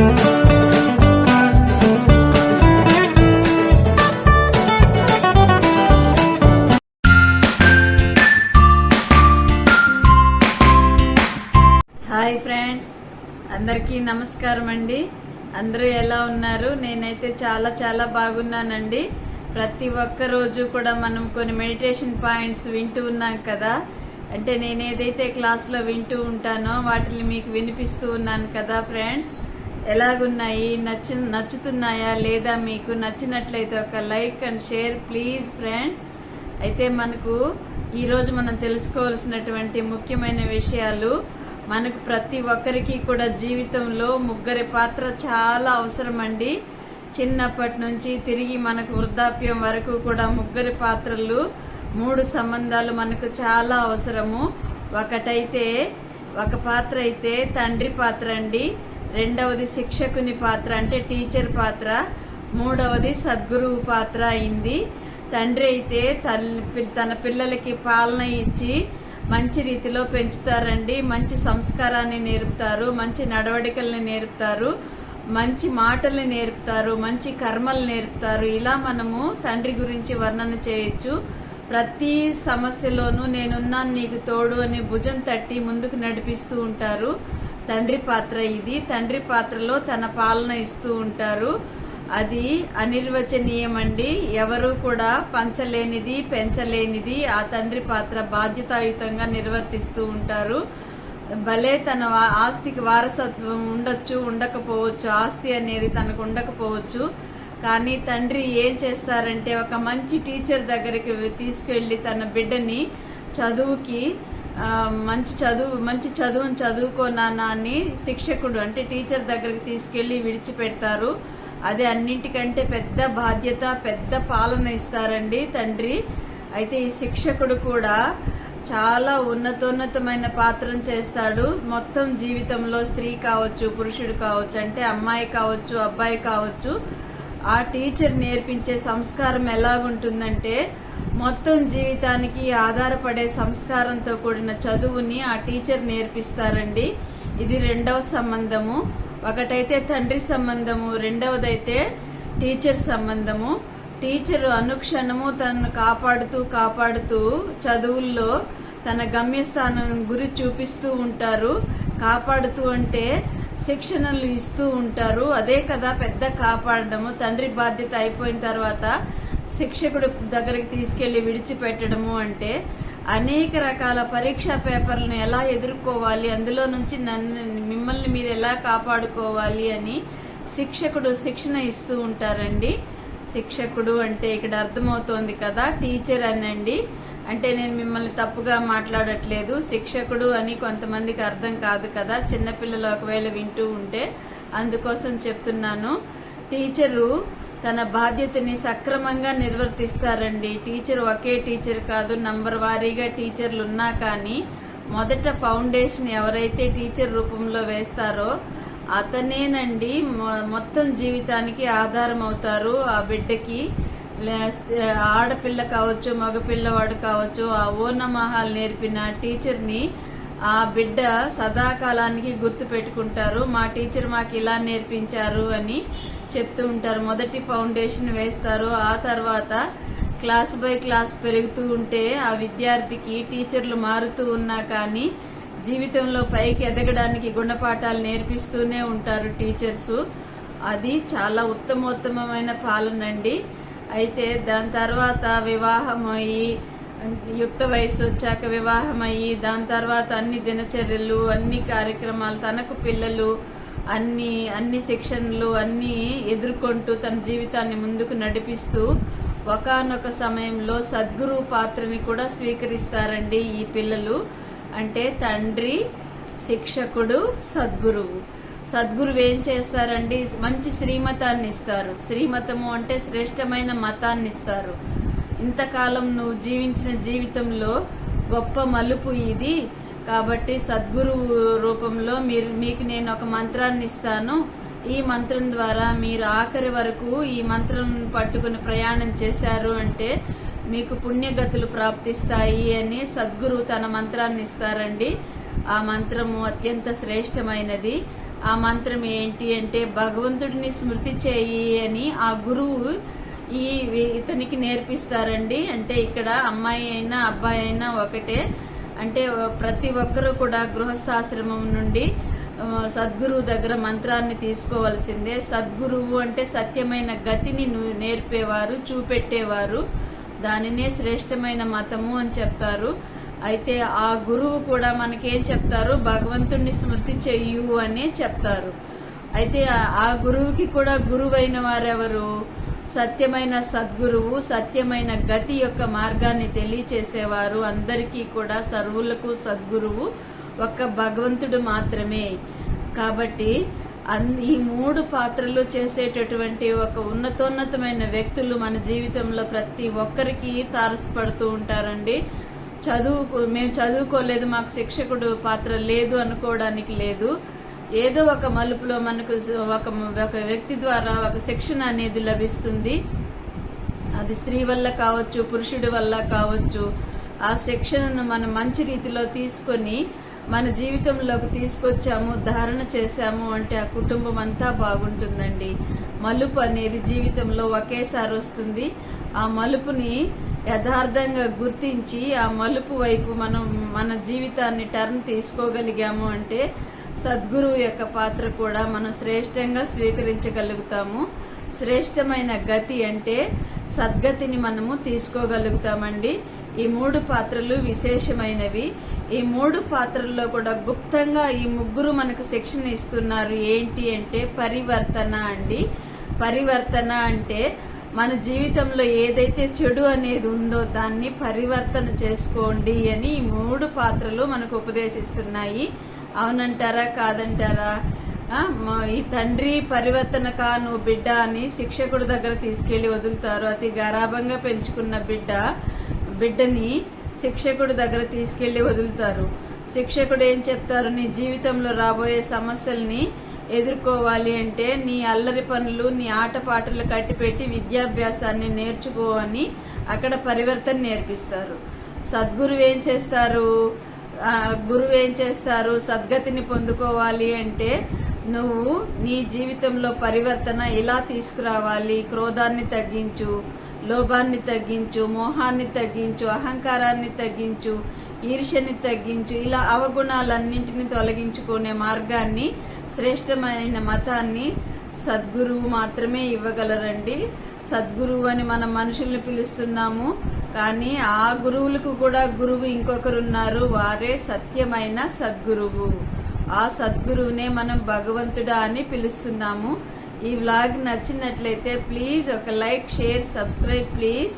Hi friends అందరికీ నమస్కారం అండి. అందరూ ఎలా ఉన్నారు? నేనైతే చాలా చాలా బాగున్నానండి. ప్రతి ఒక్క రోజు కూడా మనం కొన్ని మెడిటేషన్ పాయింట్స్ వింటూ ఉన్నాం కదా. అంటే నేను ఏదైతే క్లాస్లో వింటూ ఉంటానో వాటిని మీకు వినిపిస్తూ ఉన్నాను కదా ఫ్రెండ్స్. ఎలాగున్నాయి? నచ్చి నచ్చుతున్నాయా? లేదా మీకు నచ్చినట్లయితే ఒక like and share please friends. అయితే మనకు ఈరోజు మనం తెలుసుకోవాల్సినటువంటి ముఖ్యమైన విషయాలు మనకు ప్రతి ఒక్కరికి కూడా జీవితంలో ముగ్గురి పాత్ర చాలా అవసరం అండి చిన్నప్పటి నుంచి తిరిగి మనకు వృద్ధాప్యం వరకు కూడా ముగ్గురి పాత్రలు మూడు సంబంధాలు మనకు చాలా అవసరము. ఒకటైతే ఒక పాత్ర అయితే తండ్రి పాత్ర అండి. రెండవది శిక్షకుని పాత్ర అంటే టీచర్ పాత్ర మూడవది సద్గురువు పాత్ర అయింది. తండ్రి అయితే తల్లి తన పిల్లలకి పాలన ఇచ్చి మంచి రీతిలో పెంచుతారండి. మంచి సంస్కారాన్ని నేర్పుతారు మంచి నడవడికల్ని నేర్పుతారు మంచి మాటల్ని నేర్పుతారు మంచి కర్మలు నేర్పుతారు. ఇలా మనము తండ్రి గురించి వర్ణన చేయొచ్చు. ప్రతి సమస్యలోనూ నేనున్నాను నీకు తోడు అని భుజం తట్టి ముందుకు నడిపిస్తూ ఉంటారు. తండ్రి పాత్ర ఇది. తండ్రి పాత్రలో తన పాలన ఇస్తూ ఉంటారు. అది అనిర్వచనీయమండి. ఎవరు కూడా పంచలేనిది పెంచలేనిది ఆ తండ్రి పాత్ర బాధ్యతాయుతంగా నిర్వర్తిస్తూ ఉంటారు. భలే తన ఆస్తికి వారసత్వం ఉండొచ్చు ఉండకపోవచ్చు. ఆస్తి అనేది తనకు ఉండకపోవచ్చు. కానీ తండ్రి ఏం చేస్తారంటే ఒక మంచి టీచర్ దగ్గరికి తీసుకెళ్ళి తన బిడ్డని చదువుకి మంచి చదువు మంచి చదువును చదువుకో నాన్న అని శిక్షకుడు అంటే టీచర్ దగ్గరికి తీసుకెళ్ళి విడిచిపెడతారు. అది అన్నింటికంటే పెద్ద బాధ్యత పెద్ద పాలన ఇస్తారండి తండ్రి. అయితే ఈ శిక్షకుడు కూడా చాలా ఉన్నతోన్నతమైన పాత్రను చేస్తాడు. మొత్తం జీవితంలో స్త్రీ కావచ్చు పురుషుడు కావచ్చు అంటే అమ్మాయి కావచ్చు అబ్బాయి కావచ్చు. ఆ టీచర్ నేర్పించే సంస్కారం ఎలాగుంటుందంటే మొత్తం జీవితానికి ఆధారపడే సంస్కారంతో కూడిన చదువుని ఆ టీచర్ నేర్పిస్తారండి. ఇది రెండవ సంబంధము. ఒకటైతే తండ్రి సంబంధము రెండవదైతే టీచర్ సంబంధము. టీచర్ అనుక్షణము తనను కాపాడుతూ కాపాడుతూ చదువుల్లో తన గమ్యస్థానం గురి చూపిస్తూ ఉంటారు. కాపాడుతూ అంటే శిక్షణలు ఇస్తూ ఉంటారు. అదే కదా పెద్ద కాపాడడము. తండ్రి బాధ్యత అయిపోయిన తర్వాత శిక్షకుడు దగ్గరికి తీసుకెళ్ళి విడిచిపెట్టడము అంటే అనేక రకాల పరీక్షా పేపర్లను ఎలా ఎదుర్కోవాలి అందులో నుంచి నన్ను మిమ్మల్ని మీరు ఎలా కాపాడుకోవాలి అని శిక్షకుడు శిక్షణ ఇస్తూ ఉంటారండి. శిక్షకుడు అంటే ఇక్కడ అర్థమవుతోంది కదా టీచర్ అనండి. అంటే నేను మిమ్మల్ని తప్పుగా మాట్లాడట్లేదు. శిక్షకుడు అని కొంతమందికి అర్థం కాదు కదా. చిన్నపిల్లలు ఒకవేళ వింటూ ఉంటే అందుకోసం చెప్తున్నాను. టీచరు తన బాధ్యతని సక్రమంగా నిర్వర్తిస్తారండి. టీచర్ ఒకే టీచర్ కాదు నంబర్ వారీగా టీచర్లు ఉన్నా కానీ మొదట ఫౌండేషన్ ఎవరైతే టీచర్ రూపంలో వేస్తారో అతనేనండి మొ- మొత్తం జీవితానికి ఆధారం అవుతారు ఆ బిడ్డకి. ఆడపిల్ల కావచ్చు మగపిల్లవాడు కావచ్చు ఆ ఓనమహాలు నేర్పిన టీచర్ని ఆ బిడ్డ సదాకాలానికి గుర్తు పెట్టుకుంటారు మా టీచర్ మాకు ఇలా నేర్పించారు అని చెప్తూ ఉంటారు. మొదటి ఫౌండేషన్ వేస్తారు. ఆ తర్వాత క్లాస్ బై క్లాస్ పెరుగుతూ ఉంటే ఆ విద్యార్థికి టీచర్లు మారుతూ ఉన్నా కానీ జీవితంలో పైకి ఎదగడానికి గుణపాఠాలు నేర్పిస్తూనే ఉంటారు టీచర్స్. అది చాలా ఉత్తమోత్తమమైన పాలన అండి. అయితే దాని తర్వాత వివాహమయ్యి యుక్త వయసు వచ్చాక వివాహమయ్యి దాని తర్వాత అన్ని దినచర్యలు అన్ని కార్యక్రమాలు తనకు పిల్లలు అన్ని అన్ని శిక్షణలు అన్నీ ఎదుర్కొంటూ తన జీవితాన్ని ముందుకు నడిపిస్తూ ఒకానొక సమయంలో సద్గురు పాత్రని కూడా స్వీకరిస్తారండి ఈ పిల్లలు. అంటే తండ్రి శిక్షకుడు సద్గురువు. సద్గురువు ఏం చేస్తారండి? మంచి శ్రీమతాన్ని ఇస్తారు. శ్రీమతము అంటే శ్రేష్టమైన మతాన్ని ఇస్తారు. ఇంతకాలం నువ్వు జీవించిన జీవితంలో గొప్ప మలుపు ఇది. కాబట్టి సద్గురు రూపంలో మీరు మీకు నేను ఒక మంత్రాన్ని ఇస్తాను. ఈ మంత్రం ద్వారా మీరు ఆఖరి వరకు ఈ మంత్రం పట్టుకుని ప్రయాణం చేశారు అంటే మీకు పుణ్యగతులు ప్రాప్తిస్తాయి అని సద్గురు తన మంత్రాన్ని ఇస్తారండి. ఆ మంత్రము అత్యంత శ్రేష్టమైనది. ఆ మంత్రం ఏంటి అంటే భగవంతుడిని స్మృతి చేయి అని ఆ గురువు ఈ ఇతనికి నేర్పిస్తారండి. అంటే ఇక్కడ అమ్మాయి అయినా అబ్బాయి అయినా ఒకటే. అంటే ప్రతి ఒక్కరూ కూడా గృహస్థాశ్రమం నుండి సద్గురువు దగ్గర మంత్రాన్ని తీసుకోవాల్సిందే. సద్గురువు అంటే సత్యమైన గతిని నేర్పేవారు చూపెట్టేవారు. దానినే శ్రేష్టమైన మతము అని చెప్తారు. అయితే ఆ గురువు కూడా మనకేం చెప్తారు? భగవంతుణ్ణి స్మృతి చెయ్యు అని చెప్తారు. అయితే ఆ- ఆ గురువుకి కూడా గురువైన వారెవరు? సత్యమైన సద్గురువు సత్యమైన గతి యొక్క మార్గాన్ని తెలియచేసేవారు. అందరికీ కూడా సర్వులకు సద్గురువు ఒక్క భగవంతుడు మాత్రమే. కాబట్టి అన్- ఈ మూడు పాత్రలు చేసేటటువంటి ఒక ఉన్నతోన్నతమైన వ్యక్తులు మన జీవితంలో ప్రతి ఒక్కరికి తారసపడుతూ ఉంటారండి. చదువుకు మేము చదువుకోలేదు మాకు శిక్షకుడు పాత్ర లేదు అనుకోవడానికి లేదు. ఏదో ఒక మలుపులో మనకు ఒక ఒక వ్యక్తి ద్వారా ఒక శిక్షణ అనేది లభిస్తుంది. అది స్త్రీ వల్ల కావచ్చు పురుషుడి వల్ల కావచ్చు. ఆ శిక్షణను మనం మంచి రీతిలో తీసుకొని మన జీవితంలోకి తీసుకొచ్చాము ధారణ చేశాము అంటే ఆ కుటుంబం అంతా బాగుంటుందండి. మలుపు అనేది జీవితంలో ఒకేసారి వస్తుంది. ఆ మలుపుని యథార్థంగా గుర్తించి ఆ మలుపు వైపు మనం మన జీవితాన్ని టర్న్ తీసుకోగలిగాము అంటే సద్గురువు యొక్క పాత్ర కూడా మనం శ్రేష్టంగా స్వీకరించగలుగుతాము. శ్రేష్టమైన గతి అంటే సద్గతిని మనము తీసుకోగలుగుతామండి. ఈ మూడు పాత్రలు విశేషమైనవి. ఈ మూడు పాత్రల్లో కూడా గుప్తంగా ఈ ముగ్గురు మనకు శిక్షణ ఇస్తున్నారు. ఏంటి అంటే పరివర్తన అండి. పరివర్తన అంటే మన జీవితంలో ఏదైతే చెడు అనేది ఉందో దాన్ని పరివర్తన చేసుకోండి అని ఈ మూడు పాత్రలు మనకు ఉపదేశిస్తున్నాయి. అవునంటారా? కాదంటారా? ఈ తండ్రి పరివర్తన కా నువ్వు బిడ్డ అని శిక్షకుడి దగ్గర తీసుకెళ్ళి వదులుతారు. అతి గరాబంగా పెంచుకున్న బిడ్డ బిడ్డని శిక్షకుడి దగ్గర తీసుకెళ్ళి వదులుతారు. శిక్షకుడు ఏం చెప్తారు? నీ జీవితంలో రాబోయే సమస్యల్ని ఎదుర్కోవాలి అంటే నీ అల్లరి పనులు నీ ఆటపాటలు కట్టిపెట్టి విద్యాభ్యాసాన్ని నేర్చుకో అని అక్కడ పరివర్తన నేర్పిస్తారు. సద్గురువు ఏం చేస్తారు? గురువు ఏం చేస్తారు? సద్గతిని పొందుకోవాలి అంటే నువ్వు నీ జీవితంలో పరివర్తన ఇలా తీసుకురావాలి? క్రోధాన్ని తగ్గించు లోభాన్ని తగ్గించు మోహాన్ని తగ్గించు అహంకారాన్ని తగ్గించు ఈర్ష్యని తగ్గించు ఇలా అవగుణాలన్నింటినీ తొలగించుకునే మార్గాన్ని శ్రేష్టమైన మతాన్ని సద్గురువు మాత్రమే ఇవ్వగలరండి. సద్గురువు అని మనం మనుషుల్ని పిలుస్తున్నాము కానీ ఆ గురువులకు కూడా గురువు ఇంకొకరున్నారు. వారే సత్యమైన సద్గురువు. ఆ సద్గురువునే మనం భగవంతుడా అని పిలుస్తున్నాము. ఈ వ్లాగ్ నచ్చినట్లయితే ప్లీజ్ ఒక లైక్ షేర్ సబ్స్క్రైబ్ ప్లీజ్.